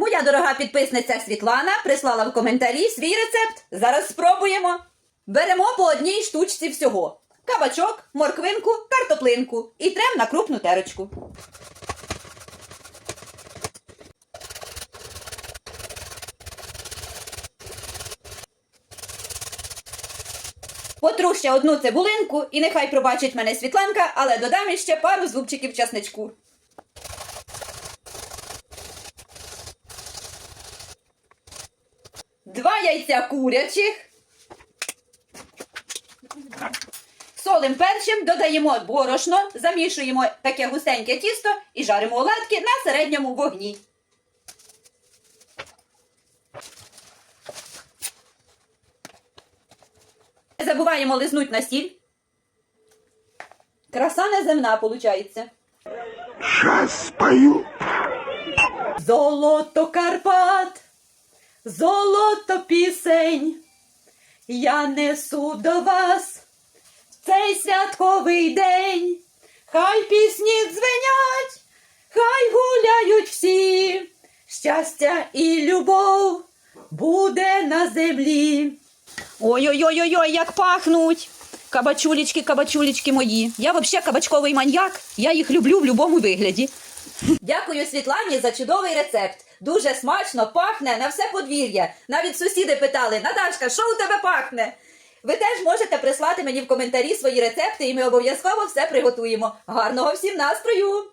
Моя дорога підписниця Світлана прислала в коментарі свій рецепт. Зараз спробуємо. Беремо по одній штучці всього: кабачок, морквинку, картоплинку і трем на крупну терочку. Потру ще одну цибулинку, і нехай пробачить мене Світланка, але додам іще пару зубчиків часничку. Два яйця курячих. Солим перчим, додаємо борошно, замішуємо таке густеньке тісто і жаримо оладки на середньому вогні. Не забуваємо лизнуть на сіль. Краса неземна, виходить. Сейчас спою. Золото Карпат, золото пісень, я несу до вас в цей святковий день. Хай пісні дзвенять, хай гуляють всі, щастя і любов буде на землі. Ой-ой-ой, як пахнуть! Кабачулечки, кабачулечки мої. Я взагалі кабачковий маньяк, я їх люблю в будь-якому вигляді. Дякую Світлані за чудовий рецепт. Дуже смачно пахне на все подвір'я. Навіть сусіди питали: Наташка, що у тебе пахне? Ви теж можете прислати мені в коментарі свої рецепти, і ми обов'язково все приготуємо. Гарного всім настрою!